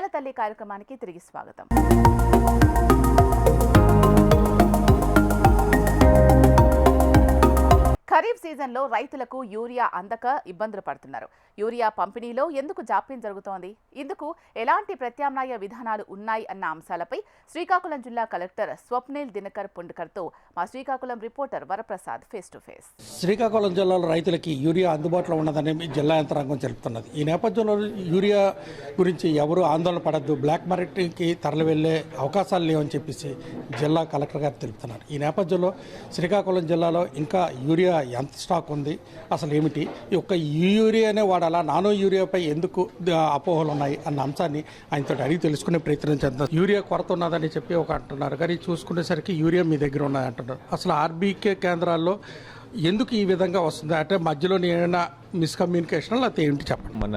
నేల తల్లి కార్యక్రమానికి తిరిగి స్వాగతం. ఖరీఫ్ సీజన్లో రైతులకు యూరియా అందక ఇబ్బందులు పడుతున్నారు. యూరియా పంపిణీలో ఎందుకు జాప్యం జరుగుతోంది? ఇందుకు ఎలాంటి ప్రత్యామ్నాయ విధానాలు ఉన్నాయి? అన్న అంశాలపై శ్రీకాకుళం జిల్లా కలెక్టర్ స్వప్నిల్ దినకర్ పుండ్కర్తో మా Srikakulam reporter Varaprasad face to face. Srikakulam జిల్లాలో రైతులకి యూరియా అందుబాటులో ఉన్నదని జిల్లా యంత్రాంగం చెబుతున్నది ఈ నేపథ్యంలో యూరియా గురించి ఎవరు ఆందోళన పడద్దు బ్లాక్ మార్కెట్కి తరలి వెళ్ళే అవకాశాలు లేవని చెప్పేసి జిల్లా కలెక్టర్ గారు తెలుపుతున్నారు. ఈ నేపథ్యంలో శ్రీకాకుళం జిల్లాలో ఇంకా యూరియా ఎంత స్టాక్ ఉంది? అసలు ఏమిటి? ఈ యొక్క యూరియానే వాడాలి? నానో యూరియాపై ఎందుకు అపోహలు ఉన్నాయి అన్న అంశాన్ని ఆయనతో అడిగి తెలుసుకునే ప్రయత్నం చేద్దాం. యూరియా కొరత ఉన్నదని చెప్పి ఒక అంటున్నారు. కానీ చూసుకునేసరికి యూరియా మీ దగ్గర ఉన్నాయి అంటున్నారు అసలు ఆర్బీకే కేంద్రాల్లో ఎందుకు ఈ విధంగా వస్తుంది? అంటే మధ్యలో ఏమైనా మిస్కమ్యూనికేషన్ లేకపోతే ఏంటి చెప్పండి? మన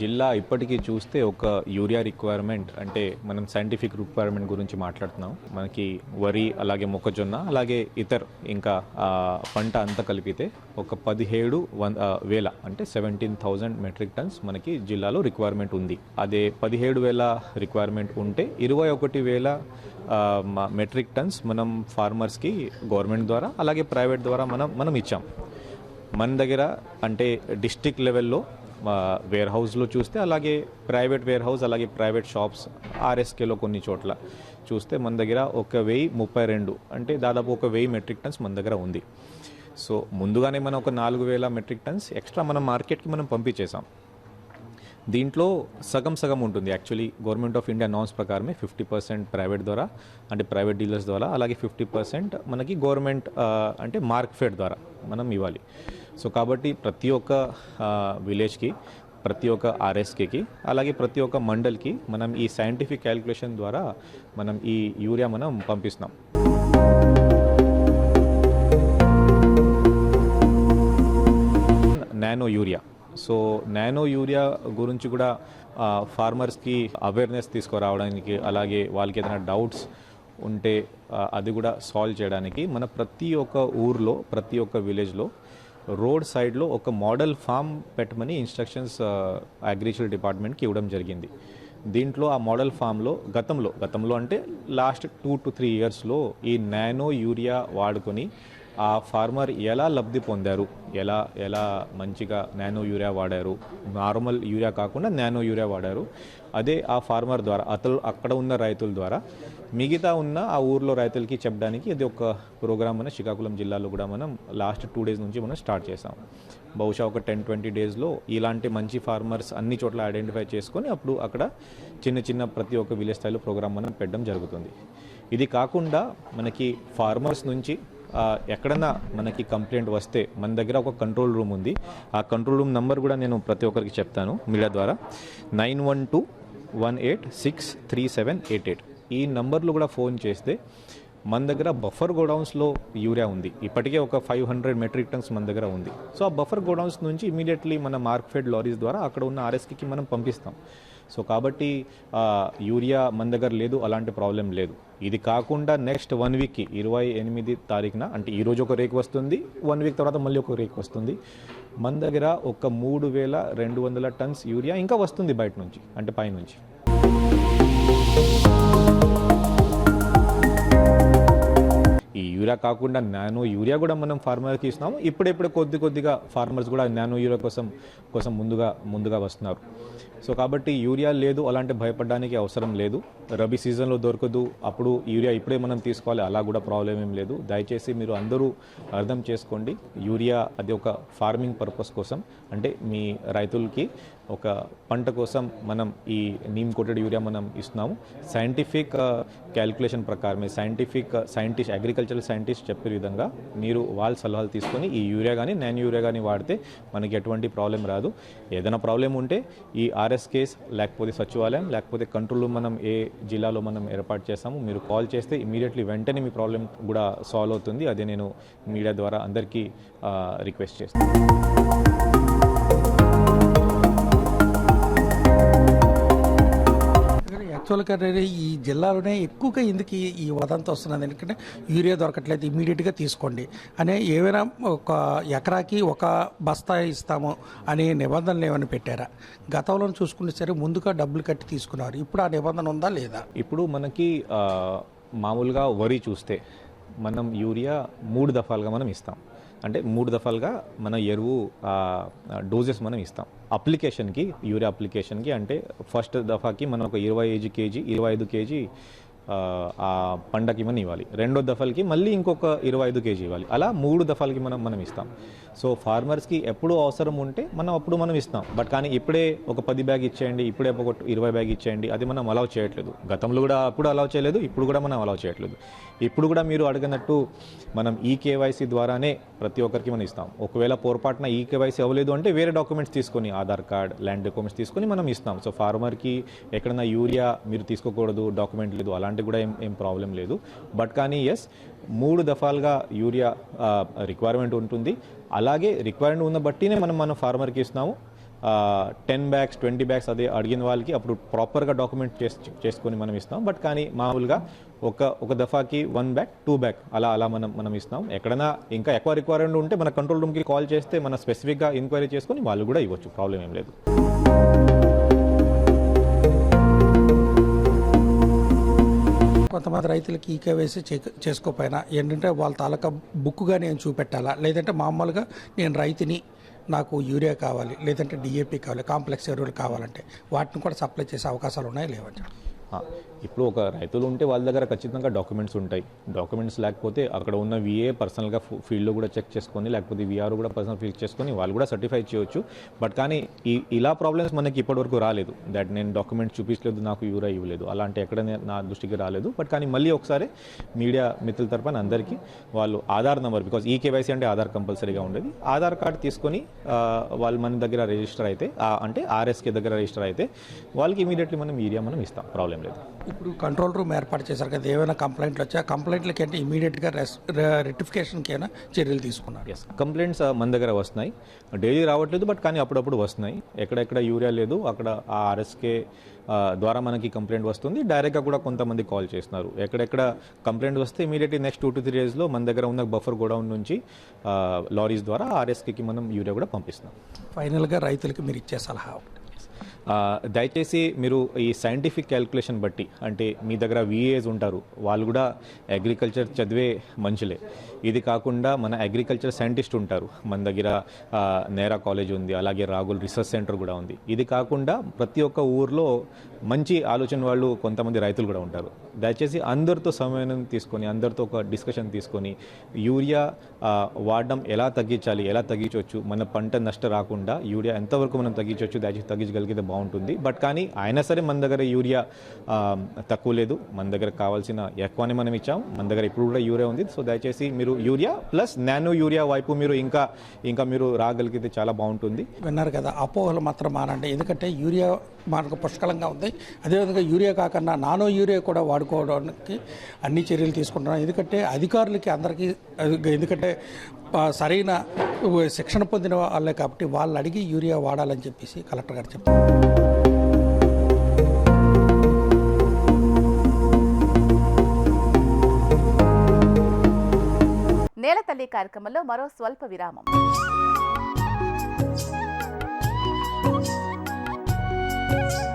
జిల్లా ఇప్పటికీ చూస్తే ఒక యూరియా రిక్వైర్మెంట్ అంటే మనం సైంటిఫిక్ రిక్వైర్మెంట్ గురించి మాట్లాడుతున్నాం. మనకి వరి అలాగే మొక్కజొన్న అలాగే ఇతర ఇంకా పంట అంతా కలిపితే ఒక పదిహేడు వన్ వేల అంటే సెవెంటీన్ థౌజండ్ మెట్రిక్ టన్స్ మనకి జిల్లాలో రిక్వైర్మెంట్ ఉంది. అదే పదిహేడు వేల రిక్వైర్మెంట్ ఉంటే ఇరవై ఒకటి వేల మెట్రిక్ టన్స్ మనం ఫార్మర్స్కి గవర్నమెంట్ ద్వారా అలాగే ప్రైవేట్ ద్వారా మనం మనం ఇచ్చాం. మన దగ్గర అంటే డిస్టిక్ లెవెల్లో వేర్ హౌస్లో చూస్తే అలాగే ప్రైవేట్ వేర్ హౌస్ అలాగే ప్రైవేట్ షాప్స్ ఆర్ఎస్కేలో కొన్ని చోట్ల చూస్తే మన దగ్గర ఒక వెయ్యి ముప్పై రెండు అంటే దాదాపు ఒక వెయ్యి మెట్రిక్ టన్స్ మన దగ్గర ఉంది. సో ముందుగానే మనం ఒక నాలుగు వేల మెట్రిక్ టన్స్ ఎక్స్ట్రా మనం మార్కెట్కి మనం పంపించేసాం దీంట్లో సగం సగం ఉంటుంది. Actually government of India norms ప్రకారమే ఫిఫ్టీ పర్సెంట్ ప్రైవేట్ ద్వారా అంటే ప్రైవేట్ డీలర్స్ ద్వారా అలాగే ఫిఫ్టీ పర్సెంట్ మనకి గవర్నమెంట్ అంటే మార్క్ ఫెడ్ ద్వారా మనం ఇవ్వాలి. సో కాబట్టి ప్రతి ఒక్క విలేజ్కి ప్రతి ఒక్క ఆర్ఎస్కేకి అలాగే ప్రతి ఒక్క మండల్కి మనం ఈ సైంటిఫిక్ క్యాలిక్యులేషన్ ద్వారా మనం ఈ యూరియా మనం పంపిస్తున్నాం. Nano urea. So nano urea గురించి కూడా ఫార్మర్స్కి అవేర్నెస్ తీసుకురావడానికి అలాగే వాళ్ళకి ఏదైనా డౌట్స్ ఉంటే అది కూడా సాల్వ్ చేయడానికి మన ప్రతి ఒక్క ఊర్లో ప్రతి ఒక్క విలేజ్లో రోడ్ సైడ్లో ఒక మోడల్ ఫామ్ పెట్టమని ఇన్స్ట్రక్షన్స్ అగ్రికల్చర్ డిపార్ట్మెంట్కి ఇవ్వడం జరిగింది. దీంట్లో ఆ మోడల్ ఫామ్లో గతంలో గతంలో అంటే లాస్ట్ టూ టు త్రీ ఇయర్స్లో ఈ నానో యూరియా వాడుకొని ఆ ఫార్మర్ ఎలా లబ్ధి పొందారు? ఎలా ఎలా మంచిగా నానో యూరియా వాడారు? నార్మల్ యూరియా కాకుండా నానో యూరియా వాడారు? అదే ఆ ఫార్మర్ ద్వారా అతను అక్కడ ఉన్న రైతుల ద్వారా మిగతా ఉన్న ఆ ఊర్లో రైతులకి చెప్పడానికి ఇది ఒక ప్రోగ్రామ్ మన శ్రీకాకుళం జిల్లాలో కూడా మనం లాస్ట్ టూ డేస్ నుంచి మనం స్టార్ట్ చేసాం బహుశా ఒక టెన్ ట్వంటీ డేస్లో ఇలాంటి మంచి ఫార్మర్స్ అన్ని చోట్ల ఐడెంటిఫై చేసుకొని అప్పుడు అక్కడ చిన్న చిన్న ప్రతి ఒక్క విలేజ్ స్థాయిలో ప్రోగ్రామ్ మనం పెట్టడం జరుగుతుంది. ఇది కాకుండా మనకి ఫార్మర్స్ నుంచి ఎక్కడన్నా మనకి కంప్లైంట్ వస్తే మన దగ్గర ఒక కంట్రోల్ రూమ్ ఉంది. ఆ కంట్రోల్ రూమ్ నంబర్ కూడా నేను ప్రతి ఒక్కరికి చెప్తాను మీడియా ద్వారా. Nine one two one eight six three seven eight eight. ఈ నంబర్లు కూడా ఫోన్ చేస్తే మన దగ్గర బఫర్ గోడౌన్స్లో యూరియా ఉంది. ఇప్పటికే ఒక ఫైవ్ హండ్రెడ్ మెట్రిక్ టన్స్ మన దగ్గర ఉంది. సో ఆ బఫర్ గోడౌన్స్ నుంచి ఇమీడియట్లీ మన మార్క్ఫెడ్ లారీస్ ద్వారా అక్కడ ఉన్న ఆర్ఎస్కి మనం పంపిస్తాం. సో కాబట్టి యూరియా మన దగ్గర లేదు అలాంటి ప్రాబ్లం లేదు. ఇది కాకుండా నెక్స్ట్ వన్ వీక్కి ఇరవై ఎనిమిది తారీఖున అంటే ఈరోజు ఒక రేక్ వస్తుంది వన్ వీక్ తర్వాత మళ్ళీ ఒక రేక్ వస్తుంది. మన దగ్గర ఒక మూడు వేల రెండు వందల టన్స్ యూరియా ఇంకా వస్తుంది బయట నుంచి అంటే పైనుంచి. ఈ యూరియా కాకుండా నానో యూరియా కూడా మనం ఫార్మర్కి ఇస్తున్నాము ఇప్పుడెప్పుడు కొద్ది కొద్దిగా ఫార్మర్స్ కూడా నానో యూరియా కోసం కోసం ముందుగా ముందుగా వస్తున్నారు. సో కాబట్టి యూరియా లేదు అలాంటి భయపడడానికి అవసరం లేదు. రబీ సీజన్లో దొరకదు. అప్పుడు యూరియా ఇప్పుడే మనం తీసుకోవాలి. అలా కూడా ప్రాబ్లం ఏం లేదు. దయచేసి మీరు అందరూ అర్థం చేసుకోండి. యూరియా అది ఒక ఫార్మింగ్ పర్పస్ కోసం. అంటే మీ రైతులకి ఒక పంట కోసం మనం ఈ నీమ్ కోటెడ్ యూరియా మనం ఇస్తున్నాము. సైంటిఫిక్ క్యాలిక్యులేషన్ uh, ప్రకారమే సైంటిఫిక్ సైంటిస్ట్ అగ్రికల్చరల్ సైంటిస్ట్ చెప్పే విధంగా మీరు వాళ్ళ సలహాలు తీసుకొని ఈ యూరియా కానీ నాన్ యూరియా కానీ వాడితే మనకి ఎటువంటి ప్రాబ్లం రాదు. ఏదైనా ప్రాబ్లం ఉంటే ఈ ఆర్ఎస్ కేస్ లేకపోతే సచివాలయం లేకపోతే కంట్రోల్ మనం ఏ జిల్లాలో మనం ఏర్పాటు చేస్తాము మీరు కాల్ చేస్తే ఇమీడియట్లీ వెంటనే మీ ప్రాబ్లం కూడా సాల్వ్ అవుతుంది. అదే నేను మీడియా ద్వారా అందరికీ uh, రిక్వెస్ట్ చేస్తాను. యాక్చువల్గా ఈ జిల్లాలోనే ఎక్కువగా ఎందుకు ఈ- వదంతా వస్తున్నది? ఎందుకంటే యూరియా దొరకట్లేదు ఇమీడియట్గా తీసుకోండి అనే ఏమైనా ఒక ఎకరాకి ఒక బస్తా ఇస్తాము అనే నిబంధనలు ఏమైనా పెట్టారా? గతంలో చూసుకుంటే సరే ముందుగా డబ్బులు కట్టి తీసుకున్నారు. ఇప్పుడు ఆ నిబంధన ఉందా లేదా? ఇప్పుడు మనకి మామూలుగా వరి చూస్తే మనం యూరియా మూడు దఫాలుగా మనం ఇస్తాం. అంటే మూడు దఫాలుగా మన ఎరువు డోజెస్ మనం ఇస్తాం. అప్లికేషన్కి యూరియా అప్లికేషన్కి అంటే ఫస్ట్ దఫాకి మనం ఒక ఇరవై ఐదు కేజీ ఇరవై ఐదు కేజీ ఆ, పండకి మనం ఇవ్వాలి. రెండో దఫలకి మళ్ళీ ఇంకొక ఇరవై ఐదు కేజీ ఇవ్వాలి. అలా మూడు దఫలకి మనం మనం ఇస్తాం. సో ఫార్మర్స్కి ఎప్పుడు అవసరం ఉంటే మనం అప్పుడు మనం ఇస్తాం. బట్ కానీ ఇప్పుడే ఒక పది బ్యాగ్ ఇచ్చేయండి ఇప్పుడే ఒక ఇరవై బ్యాగ్ ఇచ్చేయండి అది మనం అలౌ చేయట్లేదు. గతంలో కూడా అప్పుడు అలౌ చేయలేదు ఇప్పుడు కూడా మనం అలౌ చేయట్లేదు. ఇప్పుడు కూడా మీరు అడిగినట్టు మనం ఈ కేవైసీ ద్వారానే ప్రతి ఒక్కరికి మనం ఇస్తాం. ఒకవేళ పొరపాటున ఈ కేవైసీ అవ్వలేదు అంటే వేరే డాక్యుమెంట్స్ తీసుకొని ఆధార్ కార్డ్ ల్యాండ్ డాక్యుమెంట్స్ తీసుకొని మనం ఇస్తాం. సో ఫార్మర్కి ఎక్కడైనా యూరియా మీరు తీసుకోకూడదు డాక్యుమెంట్ లేదు అలాంటి కూడా ఏం ఏం ప్రాబ్లం లేదు. బట్ కానీ ఎస్ మూడు దఫాలుగా యూరియా రిక్వైర్మెంట్ ఉంటుంది. అలాగే రిక్వైర్మెంట్ ఉన్న బట్టినే మనం మన ఫార్మర్కి ఇస్తున్నాము. టెన్ బ్యాగ్స్ ట్వంటీ బ్యాగ్స్ అదే అడిగిన వాళ్ళకి అప్పుడు ప్రాపర్గా డాక్యుమెంట్ చేసి చేసుకొని మనం ఇస్తాం బట్ కానీ మామూలుగా ఒక ఒక దఫాకి వన్ బ్యాగ్ టూ బ్యాగ్ అలా అలా మనం మనం ఇస్తాం ఎక్కడైనా ఇంకా ఎక్కువ రిక్వైర్మెంట్ ఉంటే మన కంట్రోల్ రూమ్కి కాల్ చేస్తే మన స్పెసిఫిక్గా ఎంక్వైరీ చేసుకొని వాళ్ళు కూడా ఇవ్వచ్చు. ప్రాబ్లం ఏం లేదు. కొంతమంది రైతులకి ఈ కేవైసీ చేసుకోకపోయినా ఏంటంటే వాళ్ళ తాలూకా బుక్గా నేను చూపెట్టాలా? లేదంటే మామూలుగా నేను రైతుని నాకు యూరియా కావాలి లేదంటే డిఏపి కావాలి కాంప్లెక్స్ ఎరువులు కావాలంటే వాటిని కూడా సప్లై చేసే అవకాశాలు ఉన్నాయి లేవండి? ఇప్పుడు ఒక రైతులు ఉంటే వాళ్ళ దగ్గర ఖచ్చితంగా డాక్యుమెంట్స్ ఉంటాయి. డాక్యుమెంట్స్ లేకపోతే అక్కడ ఉన్న విఏ పర్సనల్గా ఫీల్డ్లో కూడా చెక్ చేసుకొని లేకపోతే విఆర్ కూడా పర్సనల్ ఫీల్ చేసుకొని వాళ్ళు కూడా సర్టిఫై చేయొచ్చు. బట్ కానీ ఈ ఇలా ప్రాబ్లమ్స్ మనకి ఇప్పటివరకు రాలేదు. దట్ నేను డాక్యుమెంట్స్ చూపించలేదు నాకు యూరా ఇవ్వలేదు. అలాంటి ఎక్కడ నా దృష్టికి రాలేదు. బట్ కానీ మళ్ళీ ఒకసారి మీడియా మిత్రుల తరపున అందరికీ వాళ్ళు ఆధార్ నెంబర్ బికాజ్ ఈ కేవైసీ అంటే ఆధార్ కంపల్సరీగా ఉండేది. ఆధార్ కార్డు తీసుకొని వాళ్ళు మన దగ్గర రిజిస్టర్ అయితే అంటే ఆర్ఎస్కే దగ్గర రిజిస్టర్ అయితే వాళ్ళకి ఇమీడియట్లీ మనం ఏరియా మనం ఇస్తాం. ప్రాబ్లం లేదు. ఇప్పుడు కంట్రోల్ రూమ్ ఏర్పాటు చేశారు కదా ఏమైనా కంప్లైంట్లు వచ్చా కంప్లైంట్లకి అంటే ఇమీడియట్గా రెస్ రెక్టిఫికేషన్కి అయినా చర్యలు తీసుకున్నారు? కంప్లైంట్స్ మన దగ్గర వస్తున్నాయి. డైలీ రావట్లేదు బట్ కానీ అప్పుడప్పుడు వస్తున్నాయి. ఎక్కడెక్కడ యూరియా లేదు అక్కడ ఆ ఆర్ఎస్కే ద్వారా మనకి కంప్లైంట్ వస్తుంది. డైరెక్ట్గా కూడా కొంతమంది కాల్ చేస్తున్నారు. ఎక్కడెక్కడ కంప్లైంట్ వస్తే immediately next two to three డేస్లో మన దగ్గర ఉన్న బఫర్ గోడౌన్ నుంచి లారీస్ ద్వారా ఆర్ఎస్కేకి మనం యూరియా కూడా పంపిస్తున్నాం. ఫైనల్గా రైతులకి మీరు ఇచ్చే సలహా దయచేసి మీరు ఈ సైంటిఫిక్ క్యాల్కులేషన్ బట్టి అంటే మీ దగ్గర విఏస్ ఉంటారు వాళ్ళు కూడా అగ్రికల్చర్ చదివే మనుషులే. ఇది కాకుండా మన అగ్రికల్చర్ సైంటిస్ట్ ఉంటారు. మన దగ్గర నేరా కాలేజ్ ఉంది అలాగే రాగుల్ రీసెర్చ్ సెంటర్ కూడా ఉంది. ఇది కాకుండా ప్రతి ఒక్క ఊర్లో మంచి ఆలోచన వాళ్ళు కొంతమంది రైతులు కూడా ఉంటారు. దయచేసి అందరితో సమయం తీసుకొని అందరితో ఒక డిస్కషన్ తీసుకొని యూరియా వాడడం ఎలా తగ్గించాలి ఎలా తగ్గించవచ్చు మన పంట నష్టం రాకుండా యూరియా ఎంతవరకు మనం తగ్గించవచ్చు దయచేసి తగ్గించగలిగితే బాగుంటుంది. బట్ కానీ అయినా సరే మన దగ్గర యూరియా తక్కువ లేదు. మన దగ్గర కావాల్సిన ఎక్కువనే మనం ఇచ్చాం. మన దగ్గర ఇప్పుడు కూడా యూరియా ఉంది. సో దయచేసి మీరు యూరియా ప్లస్ నానో యూరియా వైపు మీరు ఇంకా ఇంకా మీరు రాగలిగితే చాలా బాగుంటుంది. విన్నారు కదా అపోహలు మాత్రం మానండి. ఎందుకంటే యూరియా మనకు పుష్కలంగా ఉంది. అదేవిధంగా యూరియా కాకుండా నానో యూరియా కూడా వాడుకోవడానికి అన్ని చర్యలు తీసుకుంటున్నాం. ఎందుకంటే అధికారులకి అందరికీ ఎందుకంటే సరైన శిక్షణ పొందిన వాళ్ళే కాబట్టి వాళ్ళు అడిగి యూరియా వాడాలని చెప్పేసి కలెక్టర్ గారు చెప్పారు నేల తల్లి కార్యక్రమంలో మరో స్వల్ప విరామం. Música